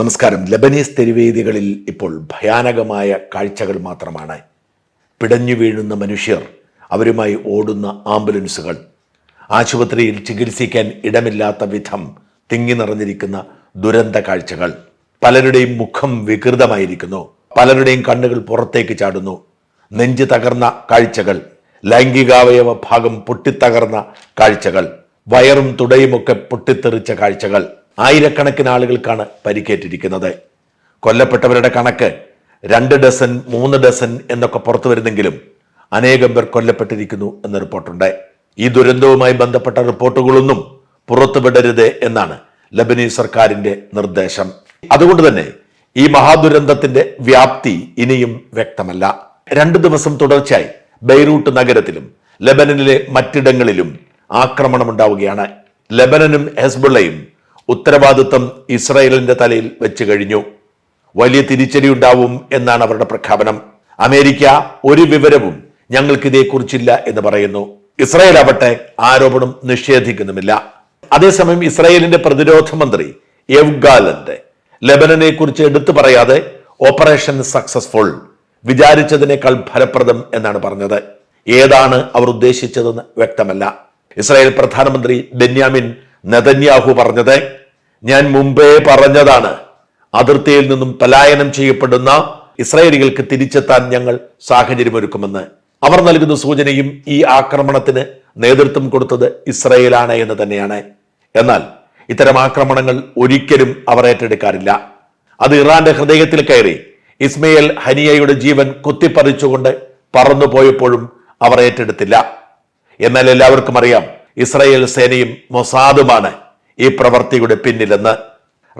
നമസ്കാരം. ലബനീസ് തെരുവേദികളിൽ ഇപ്പോൾ ഭയാനകമായ കാഴ്ചകൾ മാത്രമാണ്. പിടഞ്ഞു വീഴുന്ന മനുഷ്യർ അവരുമായി ഓടുന്ന ആംബുലൻസുകൾ ആശുപത്രിയിൽ ചികിത്സിക്കാൻ ഇടമില്ലാത്ത വിധം തിങ്ങി നിറഞ്ഞിരിക്കുന്ന ദുരന്ത കാഴ്ചകൾ. പലരുടെയും മുഖം വികൃതമായിരിക്കുന്നു. പലരുടെയും കണ്ണുകൾ പുറത്തേക്ക് ചാടുന്നു. നെഞ്ച് തകർന്ന കാഴ്ചകൾ ലൈംഗികാവയവ ഭാഗം പൊട്ടിത്തകർന്ന കാഴ്ചകൾ വയറും തുടയുമൊക്കെ പൊട്ടിത്തെറിച്ച കാഴ്ചകൾ. ആയിരക്കണക്കിന് ആളുകൾക്കാണ് പരിക്കേറ്റിരിക്കുന്നത്. കൊല്ലപ്പെട്ടവരുടെ കണക്ക് രണ്ട് ഡസൻ മൂന്ന് ഡസൻ എന്നൊക്കെ പുറത്തു വരുന്നെങ്കിലും അനേകം പേർ കൊല്ലപ്പെട്ടിരിക്കുന്നു എന്ന റിപ്പോർട്ടുണ്ട്. ഈ ദുരന്തവുമായി ബന്ധപ്പെട്ട റിപ്പോർട്ടുകളൊന്നും പുറത്തുവിടരുത് എന്നാണ് ലബനീസ് സർക്കാരിന്റെ നിർദ്ദേശം. അതുകൊണ്ട് തന്നെ ഈ മഹാദുരന്തത്തിന്റെ വ്യാപ്തി ഇനിയും വ്യക്തമല്ല. രണ്ടു ദിവസം തുടർച്ചയായി ബെയ്റൂട്ട് നഗരത്തിലും ലബനനിലെ മറ്റിടങ്ങളിലും ആക്രമണം ഉണ്ടാവുകയാണ് ലബനനും ഹെസ്ബുള്ളയും ഉത്തരവാദിത്വം ഇസ്രായേലിന്റെ തലയിൽ വെച്ച് കഴിഞ്ഞു. വലിയ തിരിച്ചടി ഉണ്ടാവും എന്നാണ് അവരുടെ പ്രഖ്യാപനം. അമേരിക്ക ഒരു വിവരവും ഞങ്ങൾക്ക് ഇതേക്കുറിച്ചില്ല എന്ന് പറയുന്നു. ഇസ്രായേൽ ആവട്ടെ ആരോപണം നിഷേധിക്കുന്നുമില്ല. അതേസമയം ഇസ്രായേലിന്റെ പ്രതിരോധ മന്ത്രി എവ്ഗാലന്റെ ലെബനനെ കുറിച്ച് എടുത്തു പറയാതെ ഓപ്പറേഷൻ സക്സസ്ഫുൾ വിചാരിച്ചതിനേക്കാൾ ഫലപ്രദം എന്നാണ് പറഞ്ഞത്. ഏതാണ് അവർ ഉദ്ദേശിച്ചതെന്ന് വ്യക്തമല്ല. ഇസ്രായേൽ പ്രധാനമന്ത്രി ബെന്യാമിൻ നെതന്യാഹു പറഞ്ഞത് ഞാൻ മുമ്പേ പറഞ്ഞതാണ്. അതിർത്തിയിൽ നിന്നും പലായനം ചെയ്യപ്പെടുന്ന ഇസ്രായേലികൾക്ക് തിരിച്ചെത്താൻ ഞങ്ങൾ സാഹചര്യമൊരുക്കുമെന്ന്. അവർ നൽകുന്ന സൂചനയും ഈ ആക്രമണത്തിന് നേതൃത്വം കൊടുത്തത് ഇസ്രയേലാണ് എന്ന് തന്നെയാണ്. എന്നാൽ ഇത്തരം ആക്രമണങ്ങൾ ഒരിക്കലും അവർ ഏറ്റെടുക്കാറില്ല. അത് ഇറാന്റെ ഹൃദയത്തിൽ കയറി ഇസ്മയിൽ ഹനിയയുടെ ജീവൻ കുത്തിപ്പറിച്ചുകൊണ്ട് പറന്നു പോയപ്പോഴും അവർ ഏറ്റെടുത്തില്ല. എന്നാൽ എല്ലാവർക്കും അറിയാം ഇസ്രായേൽ സേനയും മൊസാദുമാണ് ഈ പ്രവർത്തിയുടെ പിന്നിലെന്ന്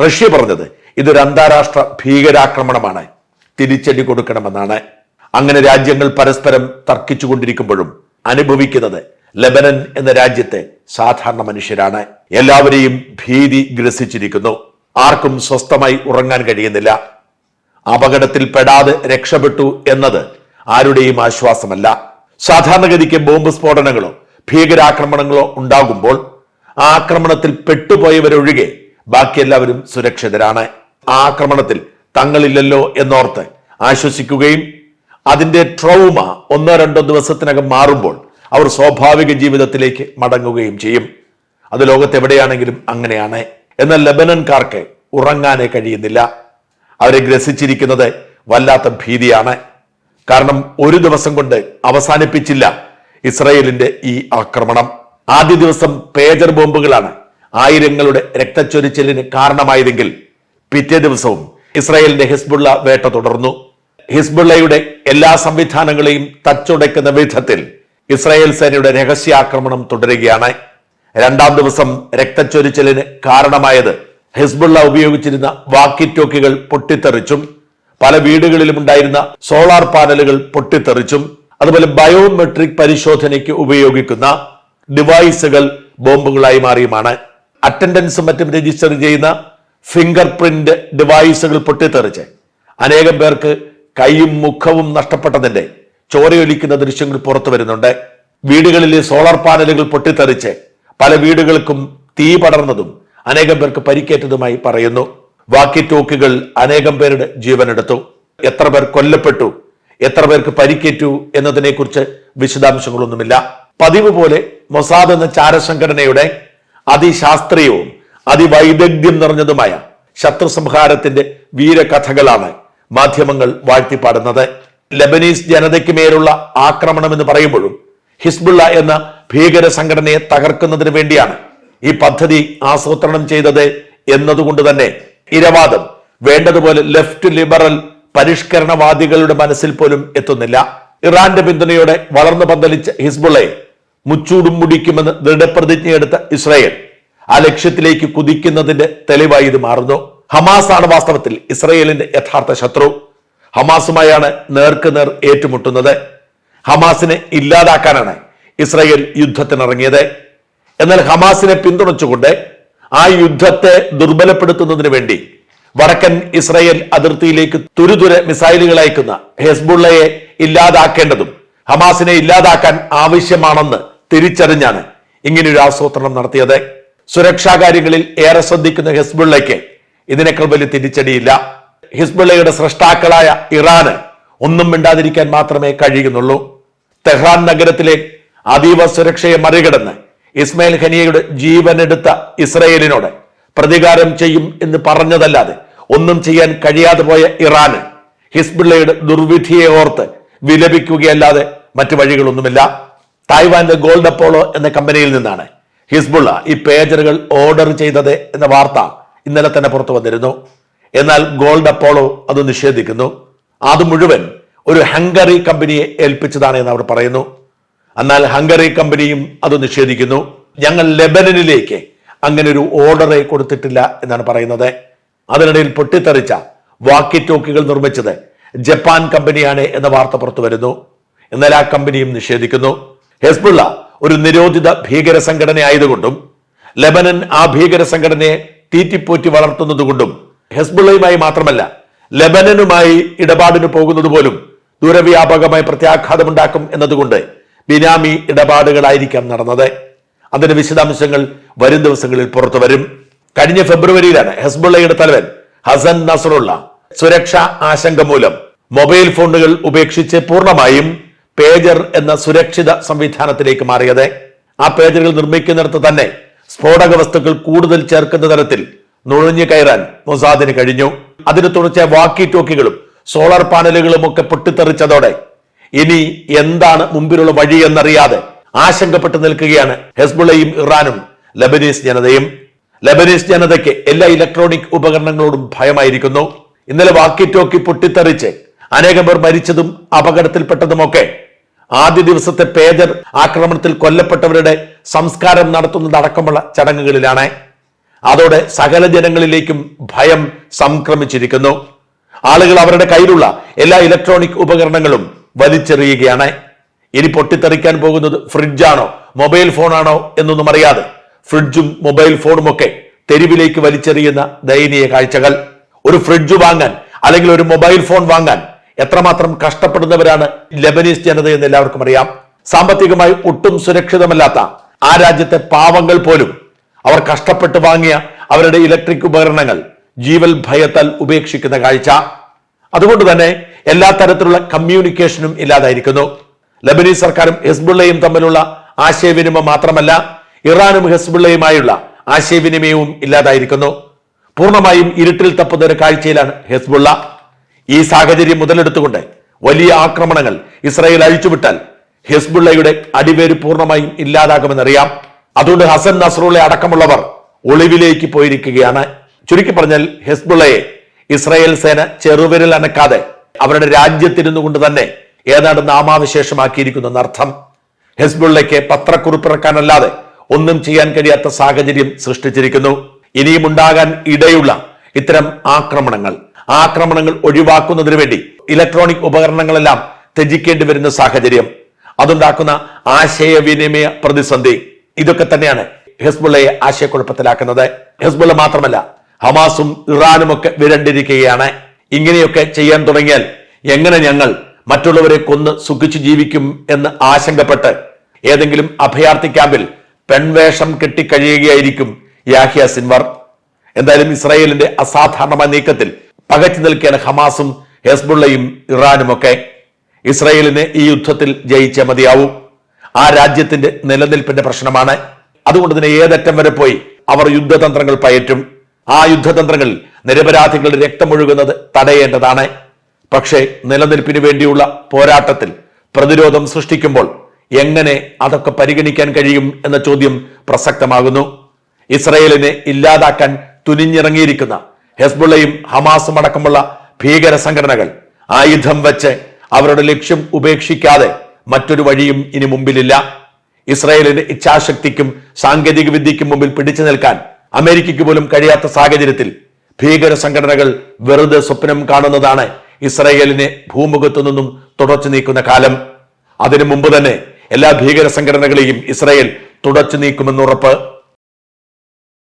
റഷ്യ പറഞ്ഞത്. ഇതൊരു അന്താരാഷ്ട്ര ഭീകരാക്രമണമാണ്. തിരിച്ചടി കൊടുക്കണമെന്നാണ്. അങ്ങനെ രാജ്യങ്ങൾ പരസ്പരം തർക്കിച്ചുകൊണ്ടിരിക്കുമ്പോഴും അനുഭവിക്കുന്നത് ലബനൻ എന്ന രാജ്യത്തെ സാധാരണ മനുഷ്യരാണ്. എല്ലാവരെയും ഭീതി ഗ്രസിച്ചിരിക്കുന്നു. ആർക്കും സ്വസ്ഥമായി ഉറങ്ങാൻ കഴിയുന്നില്ല. അപകടത്തിൽ പെടാതെ രക്ഷപ്പെട്ടു എന്നത് ആരുടെയും ആശ്വാസമല്ല. സാധാരണഗതിക്ക് ബോംബ് സ്ഫോടനങ്ങളോ ഭീകരാക്രമണങ്ങളോ ഉണ്ടാകുമ്പോൾ ആ ആക്രമണത്തിൽ പെട്ടുപോയവരൊഴികെ ബാക്കി എല്ലാവരും സുരക്ഷിതരാണ്. ആ ആക്രമണത്തിൽ തങ്ങളില്ലല്ലോ എന്നോർത്ത് ആശ്വസിക്കുകയും അതിന്റെ ട്രൗമ ഒന്നോ രണ്ടോ ദിവസത്തിനകം മാറുമ്പോൾ അവർ സ്വാഭാവിക ജീവിതത്തിലേക്ക് മടങ്ങുകയും ചെയ്യും. അത് ലോകത്തെവിടെയാണെങ്കിലും അങ്ങനെയാണ്. എന്നാൽ ലബനൻകാർക്ക് ഉറങ്ങാനേ കഴിയുന്നില്ല. അവരെ ഗ്രസിച്ചിരിക്കുന്നത് വല്ലാത്ത ഭീതിയാണ്. കാരണം ഒരു ദിവസം കൊണ്ട് അവസാനിപ്പിച്ചില്ല ഇസ്രയേലിന്റെ ഈ ആക്രമണം. ആദ്യ ദിവസം പേജർ ബോംബുകളാണ് ആയിരങ്ങളുടെ രക്തച്ചൊരിച്ചിലിന് കാരണമായതെങ്കിൽ പിറ്റേ ദിവസവും ഇസ്രായേലിന്റെ ഹിസ്ബുള്ള വേട്ട തുടർന്നു. ഹിസ്ബുള്ളയുടെ എല്ലാ സംവിധാനങ്ങളെയും തച്ചുടയ്ക്കുന്ന വിധത്തിൽ ഇസ്രായേൽ സേനയുടെ രഹസ്യാക്രമണം തുടരുകയാണ്. രണ്ടാം ദിവസം രക്തച്ചൊരിച്ചിലിന് കാരണമായത് ഹിസ്ബുള്ള ഉപയോഗിച്ചിരുന്ന വാക്കി ടോക്കുകൾ പൊട്ടിത്തെറിച്ചും പല വീടുകളിലും ഉണ്ടായിരുന്ന സോളാർ പാനലുകൾ പൊട്ടിത്തെറിച്ചും അതുപോലെ ബയോമെട്രിക് പരിശോധനയ്ക്ക് ഉപയോഗിക്കുന്ന ഡിവൈസുകൾ ബോംബുകളായി മാറിയുമാണ്. അറ്റൻഡൻസും മറ്റും രജിസ്റ്റർ ചെയ്യുന്ന ഫിംഗർ പ്രിന്റ് ഡിവൈസുകൾ പൊട്ടിത്തെറിച്ച് അനേകം പേർക്ക് കൈയും മുഖവും നഷ്ടപ്പെട്ടതിന്റെ ചോരയൊലിക്കുന്ന ദൃശ്യങ്ങൾ പുറത്തു വരുന്നുണ്ട്. വീടുകളിലെ സോളാർ പാനലുകൾ പൊട്ടിത്തെറിച്ച് പല വീടുകൾക്കും തീ പടർന്നതും അനേകം പേർക്ക് പരിക്കേറ്റതുമായി പറയുന്നു. വാക്കി ടോക്കുകൾ അനേകം പേരുടെ ജീവനെടുത്തു. എത്ര പേർ കൊല്ലപ്പെട്ടു എത്ര പേർക്ക് പരിക്കേറ്റു എന്നതിനെക്കുറിച്ച് വിശദാംശങ്ങളൊന്നുമില്ല. പതിവ് പോലെ മൊസാദ് എന്ന ചാരസംഘടനയുടെ അതിശാസ്ത്രീയവും അതിവൈദഗ്ധ്യം നിറഞ്ഞതുമായ ശത്രു സംഹാരത്തിന്റെ വീരകഥകളാണ് മാധ്യമങ്ങൾ വാഴ്ത്തിപ്പാടുന്നത്. ലബനീസ് ജനതയ്ക്ക് മേലുള്ള ആക്രമണം എന്ന് പറയുമ്പോഴും ഹിസ്ബുള്ള എന്ന ഭീകര സംഘടനയെ തകർക്കുന്നതിന് വേണ്ടിയാണ് ഈ പദ്ധതി ആസൂത്രണം ചെയ്തത് എന്നതുകൊണ്ട് തന്നെ ഇരവാദം വേണ്ടതുപോലെ ലെഫ്റ്റ് ലിബറൽ പരിഷ്കരണവാദികളുടെ മനസ്സിൽ പോലും എത്തുന്നില്ല. ഇറാന്റെ പിന്തുണയോടെ വളർന്നു പന്തലിച്ച ഹിസ്ബുള്ളയെ മുച്ചൂടും മുടിക്കുമെന്ന് ദൃഢപ്രതിജ്ഞയെടുത്ത ഇസ്രായേൽ ആ ലക്ഷ്യത്തിലേക്ക് കുതിക്കുന്നതിന്റെ തെളിവായി ഇത് മാറുന്നു. ഹമാസ് ആണ് വാസ്തവത്തിൽ ഇസ്രായേലിന്റെ യഥാർത്ഥ ശത്രു. ഹമാസുമായാണ് നേർക്ക് നേർ ഏറ്റുമുട്ടുന്നത്. ഹമാസിനെ ഇല്ലാതാക്കാനാണ് ഇസ്രായേൽ യുദ്ധത്തിനിറങ്ങിയത്. എന്നാൽ ഹമാസിനെ പിന്തുണച്ചുകൊണ്ട് ആ യുദ്ധത്തെ ദുർബലപ്പെടുത്തുന്നതിന് വേണ്ടി വടക്കൻ ഇസ്രായേൽ അതിർത്തിയിലേക്ക് തുരുതുര മിസൈലുകൾ അയക്കുന്ന ഹെസ്ബുള്ളയെ ഇല്ലാതാക്കേണ്ടതും ഹമാസിനെ ഇല്ലാതാക്കാൻ ആവശ്യമാണെന്ന് തിരിച്ചറിഞ്ഞാണ് ഇങ്ങനെയൊരു ആസൂത്രണം നടത്തിയത്. സുരക്ഷാ കാര്യങ്ങളിൽ ഏറെ ശ്രദ്ധിക്കുന്ന ഹിസ്ബുള്ളയ്ക്ക് ഇതിനേക്കാൾ വലിയ തിരിച്ചടിയില്ല. ഹിസ്ബുള്ളയുടെ സൃഷ്ടാക്കളായ ഇറാന് ഒന്നും മിണ്ടാതിരിക്കാൻ മാത്രമേ കഴിയുന്നുള്ളൂ. തെഹ്റാൻ നഗരത്തിലെ അതീവ സുരക്ഷയെ മറികടന്ന് ഇസ്മായിൽ ഖനിയയുടെ ജീവനെടുത്ത ഇസ്രയേലിനോട് പ്രതികാരം ചെയ്യും എന്ന് പറഞ്ഞതല്ലാതെ ഒന്നും ചെയ്യാൻ കഴിയാതെ പോയ ഇറാന് ഹിസ്ബുള്ളയുടെ ദുർവിധിയെ ഓർത്ത് വിലപിക്കുകയല്ലാതെ മറ്റു വഴികളൊന്നുമില്ല. തായ്വാന്റെ ഗോൾഡ് അപ്പോളോ എന്ന കമ്പനിയിൽ നിന്നാണ്. ഹിസ്ബുള്ള ഈ പേജറുകൾ ഓർഡർ ചെയ്തത് എന്ന വാർത്ത ഇന്നലെ തന്നെ പുറത്തു വന്നിരുന്നു. എന്നാൽ ഗോൾഡ് അപ്പോളോ അത് നിഷേധിക്കുന്നു. അത് മുഴുവൻ ഒരു ഹംഗറി കമ്പനിയെ ഏൽപ്പിച്ചതാണ് എന്ന് അവർ പറയുന്നു. എന്നാൽ ഹംഗറി കമ്പനിയും അത് നിഷേധിക്കുന്നു. ഞങ്ങൾ ലെബനനിലേക്ക് അങ്ങനെ ഒരു ഓർഡറെ കൊടുത്തിട്ടില്ല എന്നാണ് പറയുന്നത്. അതിനിടയിൽ പൊട്ടിത്തെറിച്ച വാക്കി ടോക്കുകൾ നിർമ്മിച്ചത് ജപ്പാൻ കമ്പനിയാണ് എന്ന വാർത്ത പുറത്തു വരുന്നു. എന്നാൽ ആ കമ്പനിയും നിഷേധിക്കുന്നു. ഹെസ്ബുള്ള ഒരു നിരോധിത ഭീകര സംഘടന ആയതുകൊണ്ടും ലെബനൻ ആ ഭീകര സംഘടനയെ തീറ്റിപ്പോറ്റി വളർത്തുന്നതുകൊണ്ടും ഹെസ്ബുള്ളയുമായി മാത്രമല്ല ലെബനനുമായി ഇടപാടിന് പോകുന്നത് പോലും ദൂരവ്യാപകമായി പ്രത്യാഘാതമുണ്ടാക്കും എന്നതുകൊണ്ട് ബിനാമി ഇടപാടുകളായിരിക്കാം നടന്നത്. അതിന്റെ വിശദാംശങ്ങൾ വരും ദിവസങ്ങളിൽ പുറത്തു വരും. കഴിഞ്ഞ ഫെബ്രുവരിയിലാണ് ഹെസ്ബുള്ളയുടെ തലവൻ ഹസൻ നസറുള്ള സുരക്ഷാ ആശങ്ക മൂലം മൊബൈൽ ഫോണുകൾ ഉപേക്ഷിച്ച് പൂർണമായും പേജർ എന്ന സുരക്ഷിത സംവിധാനത്തിലേക്ക് മാറിയത്. ആ പേജറുകൾ നിർമ്മിക്കുന്നിടത്ത് തന്നെ സ്ഫോടക വസ്തുക്കൾ കൂടുതൽ ചേർക്കുന്ന തരത്തിൽ നുഴഞ്ഞു കയറാൻ മൊസാദിന് കഴിഞ്ഞു. അതിന് തുടർച്ച വാക്കി ടോക്കികളും സോളാർ പാനലുകളും ഒക്കെ പൊട്ടിത്തെറിച്ചതോടെ ഇനി എന്താണ് മുമ്പിലുള്ള വഴി എന്നറിയാതെ ആശങ്കപ്പെട്ടു നിൽക്കുകയാണ് ഹെസ്ബുള്ളയും ഇറാനും ലബനീസ് ജനതയും. ലബനീസ് ജനതയ്ക്ക് എല്ലാ ഇലക്ട്രോണിക് ഉപകരണങ്ങളോടും ഭയമായിരിക്കുന്നു. ഇന്നലെ വാക്കി ടോക്കി പൊട്ടിത്തെറിച്ച് അനേകം പേർ മരിച്ചതും അപകടത്തിൽപ്പെട്ടതുമൊക്കെ ആദ്യ ദിവസത്തെ പേജർ ആക്രമണത്തിൽ കൊല്ലപ്പെട്ടവരുടെ സംസ്കാരം നടത്തുന്നതടക്കമുള്ള ചടങ്ങുകളിലാണ്. അതോടെ സകല ജനങ്ങളിലേക്കും ഭയം സംക്രമിച്ചിരിക്കുന്നു. ആളുകൾ അവരുടെ കയ്യിലുള്ള എല്ലാ ഇലക്ട്രോണിക് ഉപകരണങ്ങളും വലിച്ചെറിയുകയാണ്. ഇനി പൊട്ടിത്തെറിക്കാൻ പോകുന്നത് ഫ്രിഡ്ജാണോ മൊബൈൽ ഫോണാണോ എന്നൊന്നും അറിയാതെ ഫ്രിഡ്ജും മൊബൈൽ ഫോണും ഒക്കെ തെരുവിലേക്ക് വലിച്ചെറിയുന്ന ദയനീയ കാഴ്ചകൾ. ഒരു ഫ്രിഡ്ജ് വാങ്ങാൻ അല്ലെങ്കിൽ ഒരു മൊബൈൽ ഫോൺ വാങ്ങാൻ എത്രമാത്രം കഷ്ടപ്പെടുന്നവരാണ് ലബനീസ് ജനത എന്ന് എല്ലാവർക്കും അറിയാം. സാമ്പത്തികമായി ഒട്ടും സുരക്ഷിതമല്ലാത്ത ആ രാജ്യത്തെ പാവങ്ങൾ പോലും അവർ കഷ്ടപ്പെട്ട് വാങ്ങിയ അവരുടെ ഇലക്ട്രിക് ഉപകരണങ്ങൾ ജീവൽ ഭയത്താൽ ഉപേക്ഷിക്കുന്ന കാഴ്ച. അതുകൊണ്ട് തന്നെ എല്ലാ തരത്തിലുള്ള കമ്മ്യൂണിക്കേഷനും ഇല്ലാതായിരിക്കുന്നു. ലബനീസ് സർക്കാരും ഹെസ്ബുള്ളയും തമ്മിലുള്ള ആശയവിനിമയം മാത്രമല്ല ഇറാനും ഹെസ്ബുള്ളയുമായുള്ള ആശയവിനിമയവും ഇല്ലാതായിരിക്കുന്നു. പൂർണമായും ഇരുട്ടിൽ തപ്പുന്ന ഒരു കാഴ്ചയിലാണ് ഹെസ്ബുള്ള. ഈ സാഹചര്യം മുതലെടുത്തുകൊണ്ട് വലിയ ആക്രമണങ്ങൾ ഇസ്രായേൽ അഴിച്ചുവിട്ടാൽ ഹെസ്ബുള്ളയുടെ അടിവേര് പൂർണമായും ഇല്ലാതാകുമെന്നറിയാം. അതുകൊണ്ട് ഹസൻ നസറുള്ള അടക്കമുള്ളവർ ഒളിവിലേക്ക് പോയിരിക്കുകയാണ്. ചുരുക്കി പറഞ്ഞാൽ ഹെസ്ബുള്ളയെ ഇസ്രായേൽ സേന ചെറുവിരൽ അനക്കാതെ അവരുടെ രാജ്യത്തിരുന്നു കൊണ്ട് തന്നെ ഏതാണ്ട് നാമാവിശേഷമാക്കിയിരിക്കുന്നു എന്നർത്ഥം. ഹെസ്ബുള്ളയ്ക്ക് പത്രക്കുറിപ്പിറക്കാനല്ലാതെ ഒന്നും ചെയ്യാൻ കഴിയാത്ത സാഹചര്യം സൃഷ്ടിച്ചിരിക്കുന്നു. ഇനിയും ഉണ്ടാകാൻ ഇടയുള്ള ഇത്തരം ആക്രമണങ്ങൾ. ആക്രമണങ്ങൾ ഒഴിവാക്കുന്നതിന് വേണ്ടി ഇലക്ട്രോണിക് ഉപകരണങ്ങളെല്ലാം ത്യജിക്കേണ്ടി വരുന്ന സാഹചര്യം. അതുണ്ടാക്കുന്ന ആശയവിനിമയ പ്രതിസന്ധി. ഇതൊക്കെ തന്നെയാണ് ഹെസ്ബുള്ളയെ ആശയക്കുഴപ്പത്തിലാക്കുന്നത്. ഹെസ്ബുള്ള മാത്രമല്ല ഹമാസും ഇറാനും ഒക്കെ വിരണ്ടിരിക്കുകയാണ്. ഇങ്ങനെയൊക്കെ ചെയ്യാൻ തുടങ്ങിയാൽ എങ്ങനെ ഞങ്ങൾ മറ്റുള്ളവരെ കൊന്ന് സുഖിച്ചു ജീവിക്കും എന്ന് ആശങ്കപ്പെട്ട് ഏതെങ്കിലും അഭയാർത്ഥി ക്യാമ്പിൽ പെൺവേഷം കെട്ടിക്കഴിയുകയായിരിക്കും യാഹിയ സിൻവർ. എന്തായാലും ഇസ്രായേലിന്റെ അസാധാരണമായ നീക്കത്തിൽ പകച്ചു നിൽക്കുകയാണ് ഹമാസും ഹെസ്ബുള്ളയും ഇറാനുമൊക്കെ. ഇസ്രായേലിന് ഈ യുദ്ധത്തിൽ ജയിച്ചേ മതിയാവും. ആ രാജ്യത്തിന്റെ നിലനിൽപ്പിന്റെ പ്രശ്നമാണ്. അതുകൊണ്ട് തന്നെ ഏതറ്റം വരെ പോയി അവർ യുദ്ധതന്ത്രങ്ങൾ പയറ്റും. ആ യുദ്ധതന്ത്രങ്ങൾ നിരപരാധികളുടെ രക്തമൊഴുകുന്നത് തടയേണ്ടതാണ്. പക്ഷേ നിലനിൽപ്പിന് വേണ്ടിയുള്ള പോരാട്ടത്തിൽ പ്രതിരോധം സൃഷ്ടിക്കുമ്പോൾ എങ്ങനെ അതൊക്കെ പരിഗണിക്കാൻ കഴിയും എന്ന ചോദ്യം പ്രസക്തമാകുന്നു. ഇസ്രയേലിനെ ഇല്ലാതാക്കാൻ തുനിഞ്ഞിറങ്ങിയിരിക്കുന്ന ഹെസ്ബുള്ളയും ഹമാസും അടക്കമുള്ള ഭീകര സംഘടനകൾ ആയുധം വെച്ച് അവരുടെ ലക്ഷ്യം ഉപേക്ഷിക്കാതെ മറ്റൊരു വഴിയും ഇനി മുമ്പിലില്ല. ഇസ്രായേലിന്റെ ഇച്ഛാശക്തിക്കും സാങ്കേതിക വിദ്യയ്ക്കും മുമ്പിൽ പിടിച്ചു നിൽക്കാൻ അമേരിക്കയ്ക്ക് പോലും കഴിയാത്ത സാഹചര്യത്തിൽ ഭീകര സംഘടനകൾ വെറുതെ സ്വപ്നം കാണുന്നതാണ് ഇസ്രായേലിനെ ഭൂമുഖത്തു നിന്നും തുടച്ചു നീക്കുന്ന കാലം. അതിനു മുമ്പ് തന്നെ എല്ലാ ഭീകര സംഘടനകളെയും ഇസ്രായേൽ തുടച്ചു നീക്കുമെന്നുറപ്പ്